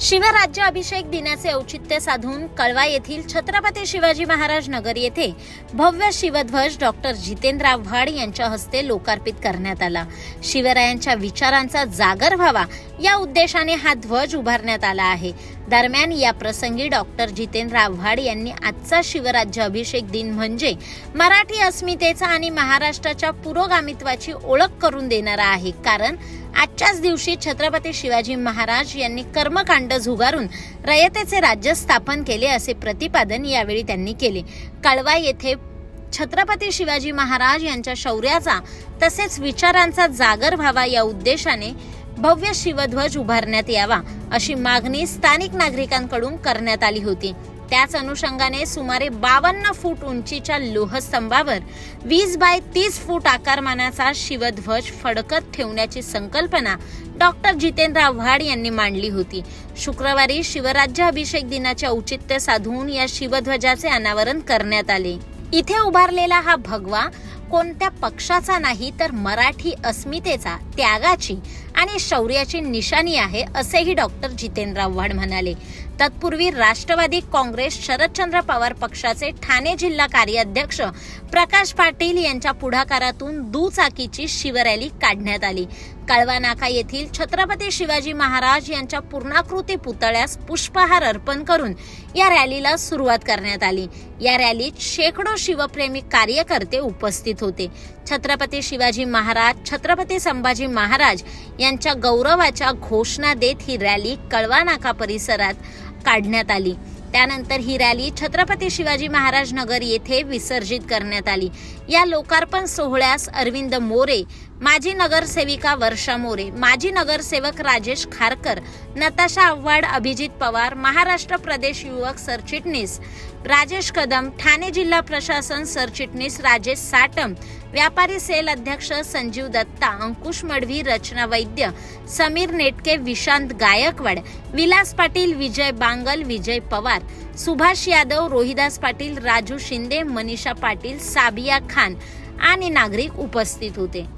शिवराज्य अभिषेक दिनाचे औचित्य साधून कळवा येथील छत्रपती शिवाजी महाराज नगर येथे भव्य शिवध्वज डॉक्टर जितेंद्र आव्हाड यांच्या हस्ते लोकार्पित करण्यात आला. शिवरायांच्या विचारांचा जागर व्हावा या उद्देशाने हा ध्वज उभारण्यात आला आहे. दरम्यान या प्रसंगी डॉक्टर जितेंद्र आव्हाड यांनी आजचा शिवराज्य अभिषेक दिन म्हणजे मराठी अस्मितेचा आणि महाराष्ट्राच्या पुरोगामित्वाची ओळख करून देणारा आहे. कारण आजच्याच दिवशी छत्रपती शिवाजी महाराज यांनी कर्मकांड झुगारून रयतेचे राज्य स्थापन केले असे प्रतिपादन यावेळी त्यांनी केले. कळवा येथे छत्रपती शिवाजी महाराज यांच्या शौर्याचा तसेच विचारांचा जागर व्हावा या उद्देशाने भव्य शिवध्वज उभारण्यात यावा अशी मागणी स्थानिक नागरिकांकडून करण्यात आली होती. त्याच अनुषंगाने सुमारे बावन्न फूट उंचीच्या लोहस्तंभावर वीस बाय तीस फूट आकारमानाचा शिवध्वज फडकत ठेवण्याची संकल्पना डॉक्टर जितेंद्र आव्हाड यांनी मांडली होती. शुक्रवारी शिवराज्य अभिषेक दिनाचे औचित्य साधून या शिवध्वजाचे अनावरण करण्यात आले. इथे उभारलेला हा भगवा कोणत्या पक्षाचा नाही तर मराठी अस्मितेचा त्यागाची आणि शौर्याची निशाणी आहे असेही डॉक्टर जितेंद्र आव्हाड म्हणाले. तत्पूर्वी राष्ट्रवादी काँग्रेस शरदचंद्र पवार पक्षाचे ठाणे जिल्हा कार्याध्यक्ष प्रकाश पाटील यांच्या पुढाकारातून दुचाकीची शिवरॅली काढण्यात आली. कळवा नाका येथील छत्रपती शिवाजी महाराज यांच्या पूर्णाकृती पुतळ्यास पुष्पहार अर्पण करून या रॅलीला सुरुवात करण्यात आली. या रॅलीत शेकडो शिवप्रेमी कार्यकर्ते उपस्थित होते. छत्रपती शिवाजी महाराज छत्रपती संभाजी महाराज या यांच्या गौरवाच्या घोषणा देत ही रॅली कळवा नाका परिसरात काढण्यात आली. त्यानंतर ही रॅली छत्रपती शिवाजी महाराज नगर येथे विसर्जित करण्यात आली. या लोकार्पण सोहळ्यास अरविंद मोरे माजी नगरसेविका वर्षा मोरे माजी नगरसेवक राजेश खारकर नताशा आव्हाड अभिजित पवार महाराष्ट्र प्रदेश युवक सरचिटणीस राजेश कदम ठाणे जिल्हा प्रशासन सरचिटणीस राजेश साटम व्यापारी सेल अध्यक्ष संजीव दत्ता अंकुश मडवी रचना वैद्य समीर नेटके विशांत गायकवाड विलास पाटील विजय बांगल विजय पवार सुभाष यादव रोहिदास पाटील राजू शिंदे मनीषा पाटील साबिया खान आणि नागरिक उपस्थित होते.